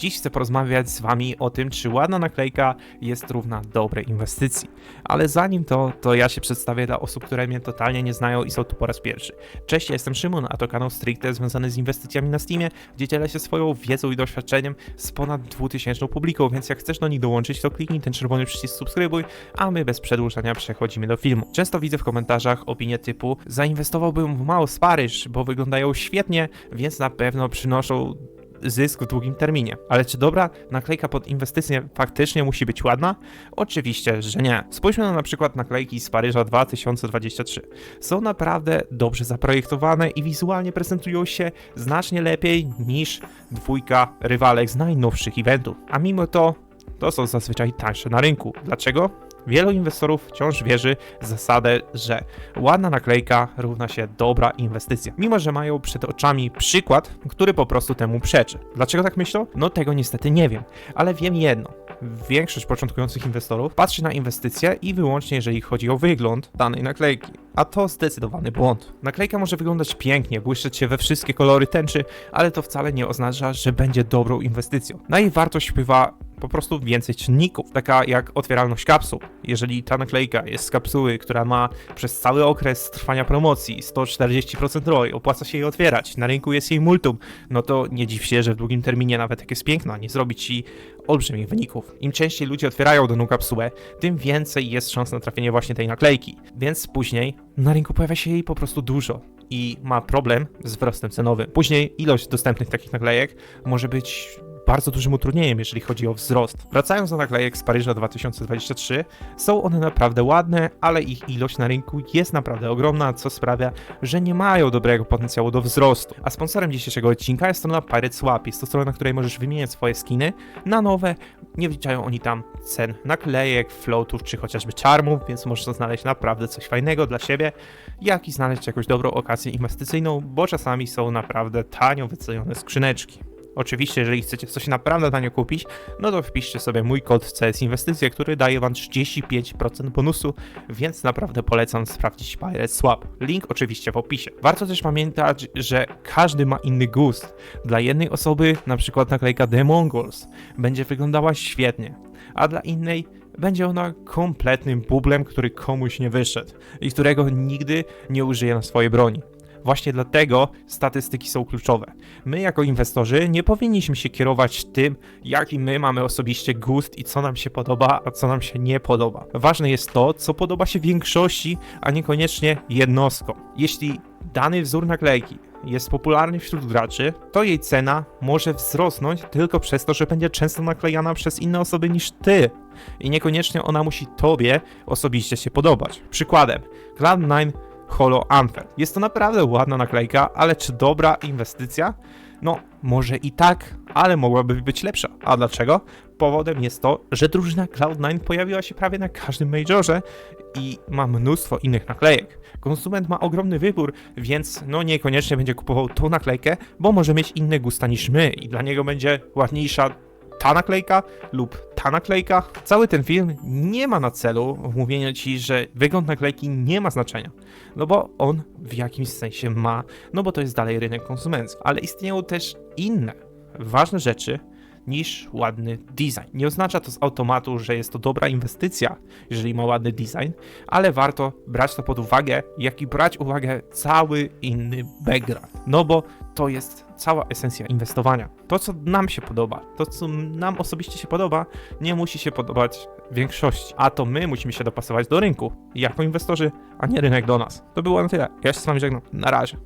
Dziś chcę porozmawiać z wami o tym, czy ładna naklejka jest równa dobrej inwestycji. Ale zanim to, to ja się przedstawię dla osób, które mnie totalnie nie znają i są tu po raz pierwszy. Cześć, ja jestem Szymon, a to kanał stricte związany z inwestycjami na Steamie, gdzie dzielę się swoją wiedzą i doświadczeniem z ponad 2000 publiką, więc jak chcesz do nich dołączyć, to kliknij ten czerwony przycisk subskrybuj, a my bez przedłużania przechodzimy do filmu. Często widzę w komentarzach opinie typu zainwestowałbym w Maus Paryż, bo wyglądają świetnie, więc na pewno przynoszą zysk w długim terminie. Ale czy dobra naklejka pod inwestycję faktycznie musi być ładna? Oczywiście, że nie. Spójrzmy na, przykład naklejki z Paryża 2023. Są naprawdę dobrze zaprojektowane i wizualnie prezentują się znacznie lepiej niż dwójka rywalek z najnowszych eventów. A mimo to, to są zazwyczaj tańsze na rynku. Dlaczego? Wielu inwestorów wciąż wierzy w zasadę, że ładna naklejka równa się dobra inwestycja, mimo że mają przed oczami przykład, który po prostu temu przeczy. Dlaczego tak myślą? No tego niestety nie wiem, ale wiem jedno. Większość początkujących inwestorów patrzy na inwestycje i wyłącznie jeżeli chodzi o wygląd danej naklejki. A to zdecydowany błąd. Naklejka może wyglądać pięknie, błyszczeć się we wszystkie kolory tęczy, ale to wcale nie oznacza, że będzie dobrą inwestycją. Na jej wartość wpływa po prostu więcej czynników, taka jak otwieralność kapsuł. Jeżeli ta naklejka jest z kapsuły, która ma przez cały okres trwania promocji 140% ROI, opłaca się jej otwierać, na rynku jest jej multum, no to nie dziw się, że w długim terminie nawet jak jest piękna, nie zrobi ci olbrzymich wyników. Im częściej ludzie otwierają daną kapsułę, tym więcej jest szans na trafienie właśnie tej naklejki. Więc później na rynku pojawia się jej po prostu dużo i ma problem z wzrostem cenowym. Później ilość dostępnych takich naklejek może być bardzo dużym utrudnieniem, jeżeli chodzi o wzrost. Wracając do naklejek z Paryża 2023, są one naprawdę ładne, ale ich ilość na rynku jest naprawdę ogromna, co sprawia, że nie mają dobrego potencjału do wzrostu. A sponsorem dzisiejszego odcinka jest strona Pirate Swap. Jest to strona, na której możesz wymieniać swoje skiny na nowe. Nie wliczają oni tam cen naklejek, floatów czy chociażby charmów, więc możesz znaleźć naprawdę coś fajnego dla siebie, jak i znaleźć jakąś dobrą okazję inwestycyjną, bo czasami są naprawdę tanio wycenione skrzyneczki. Oczywiście, jeżeli chcecie coś naprawdę tanio kupić, no to wpiszcie sobie mój kod CS Inwestycje, który daje wam 35% bonusu, więc naprawdę polecam sprawdzić Pirate Swap. Link oczywiście w opisie. Warto też pamiętać, że każdy ma inny gust. Dla jednej osoby na przykład naklejka The Mongols będzie wyglądała świetnie, a dla innej będzie ona kompletnym bublem, który komuś nie wyszedł i którego nigdy nie użyje na swojej broni. Właśnie dlatego statystyki są kluczowe. My, jako inwestorzy, nie powinniśmy się kierować tym, jaki my mamy osobiście gust i co nam się podoba, a co nam się nie podoba. Ważne jest to, co podoba się większości, a niekoniecznie jednostkom. Jeśli dany wzór naklejki jest popularny wśród graczy, to jej cena może wzrosnąć tylko przez to, że będzie często naklejana przez inne osoby niż ty. I niekoniecznie ona musi tobie osobiście się podobać. Przykładem, Cloud9 Holo Anthem. Jest to naprawdę ładna naklejka, ale czy dobra inwestycja? No, może i tak, ale mogłaby być lepsza. A dlaczego? Powodem jest to, że drużyna Cloud9 pojawiła się prawie na każdym majorze i ma mnóstwo innych naklejek. Konsument ma ogromny wybór, więc no niekoniecznie będzie kupował tą naklejkę, bo może mieć inne gusta niż my i dla niego będzie ładniejsza ta naklejka lub ta naklejka. Cały ten film nie ma na celu mówienia ci, że wygląd naklejki nie ma znaczenia, no bo on w jakimś sensie ma, no bo to jest dalej rynek konsumencki. Ale istnieją też inne ważne rzeczy niż ładny design. Nie oznacza to z automatu, że jest to dobra inwestycja, jeżeli ma ładny design, ale warto brać to pod uwagę, jak i brać uwagę cały inny background. No bo to jest cała esencja inwestowania. To, co nam się podoba, to, co nam osobiście się podoba, nie musi się podobać większości. A to my musimy się dopasować do rynku, jako inwestorzy, a nie rynek do nas. To było na tyle. Ja się z wami żegnam. Na razie.